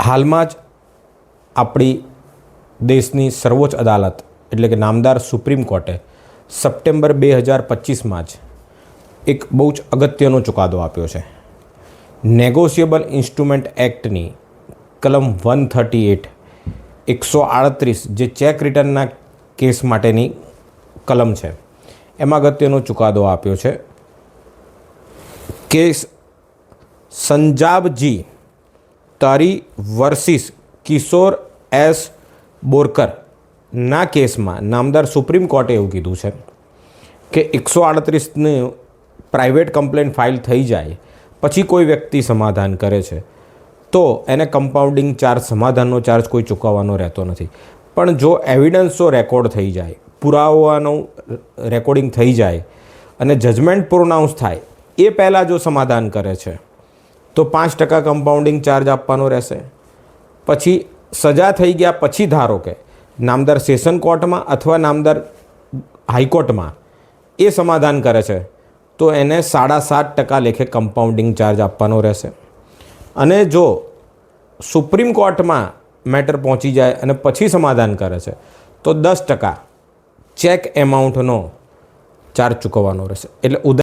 હાલમાં જ આપણી દેશની સર્વોચ્ચ અદાલત, એટલે કે નામદાર સુપ્રીમ કોર્ટે, સપ્ટેમ્બર બે હજાર પચીસમાં જ એક બહુ જ અગત્યનો ચુકાદો આપ્યો છે. નેગોશિયેબલ ઇન્સ્ટ્રુમેન્ટ એક્ટની કલમ વન થર્ટી એટ, એકસો આડત્રીસ જે ચેક રિટર્નના કેસ માટેની કલમ છે, એમાં અગત્યનો ચુકાદો આપ્યો છે. કેસ સંજાબજી તારી વર્સિસ કિશોર એસ બોરકર ના કેસમાં નામદાર સુપ્રીમ કોર્ટે એવું કીધું છે કે એકસો આડત્રીસની પ્રાઇવેટ કમ્પ્લેન ફાઇલ થઈ જાય, પછી કોઈ વ્યક્તિ સમાધાન કરે છે, તો એને કમ્પાઉન્ડિંગ ચાર્જ, સમાધાનનો ચાર્જ કોઈ ચૂકવવાનો રહેતો નથી. પણ જો એવિડન્સો રેકોર્ડ થઈ જાય, પુરાવાનું રેકોર્ડિંગ થઈ જાય અને જજમેન્ટ પ્રોનાઉન્સ થાય, એ પહેલાં જો સમાધાન કરે છે તો પાંચ ટકા કમ્પાઉન્ડિંગ ચાર્જ આપવાનો રહેશે. પછી સજા થઈ ગયા પછી ધારો કે નામદાર સેશન કોર્ટમાં અથવા નામદાર હાઈકોર્ટમાં એ સમાધાન કરે છે, તો એને સાડા સાત ટકા લેખે કમ્પાઉન્ડિંગ ચાર્જ આપવાનો રહેશે. અને જો સુપ્રીમ કોર્ટમાં મેટર પહોંચી જાય અને પછી સમાધાન કરે છે, તો દસ ટકા ચેક એમાઉન્ટનો ચાર્જ ચૂકવવાનો રહેશે. એટલે ઉદા